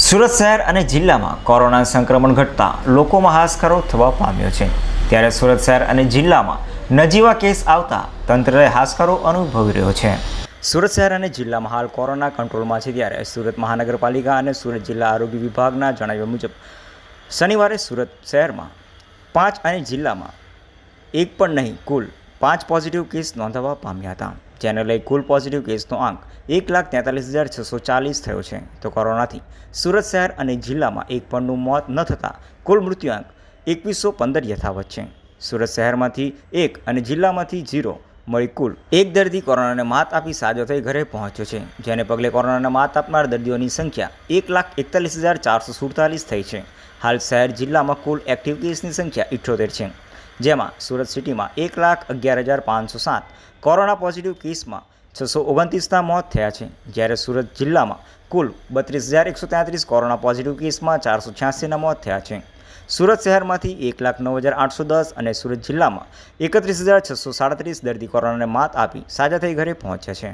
સુરત શહેર અને જિલ્લામાં કોરોના સંક્રમણ ઘટતા લોકોમાં હાશકારો થવા પામ્યો છે. ત્યારે સુરત શહેર અને જિલ્લામાં નજીવા કેસ આવતા તંત્રએ હાશકારો અનુભવી રહ્યો છે. સુરત શહેર અને જિલ્લામાં હાલ કોરોના કંટ્રોલમાં છે ત્યારે સુરત મહાનગરપાલિકા અને સુરત જિલ્લા આરોગ્ય વિભાગના જણાવ્યા મુજબ શનિવારે સુરત શહેરમાં પાંચ અને જિલ્લામાં એક પણ નહીં, કુલ પાંચ પોઝિટિવ કેસ નોંધાવા પામ્યા હતા. જેને લઈ કુલ પોઝિટિવ કેસનો આંક એક લાખ તેતાલીસ હજાર છસો ચાલીસ થયો છે. તો કોરોનાથી સુરત શહેર અને જિલ્લામાં એક પણનું મોત ન થતાં કુલ મૃત્યુઆંક એકવીસો પંદર યથાવત છે. સુરત શહેરમાંથી એક અને જિલ્લામાંથી ઝીરો મળી કુલ એક દર્દી કોરોનાને માત આપી સાજો થઈ ઘરે પહોંચ્યો છે. જેને પગલે કોરોનાને માત આપનાર દર્દીઓની સંખ્યા એક લાખ એકતાલીસ હજાર ચારસો સુડતાલીસ થઈ છે. હાલ શહેર જિલ્લામાં કુલ એક્ટિવ કેસની સંખ્યા ઇઠ્ઠોતેર છે. જેમાં સુરત સિટીમાં એક લાખ અગિયાર હજાર પાંચસો સાત કોરોના પોઝિટિવ કેસમાં છસો ઓગણત્રીસના મોત થયા છે. જ્યારે સુરત જિલ્લામાં કુલ બત્રીસ હજાર એકસો તેત્રીસ કોરોના પોઝિટિવ કેસમાં ચારસો છ્યાસીના મોત થયા છે. સુરત શહેરમાંથી એક લાખ નવ હજાર આઠસો દસ અને સુરત જિલ્લામાં એકત્રીસ હજાર છસો સાડત્રીસ દર્દી કોરોનાને માત આપી સાજા થઈ ઘરે પહોંચ્યા છે.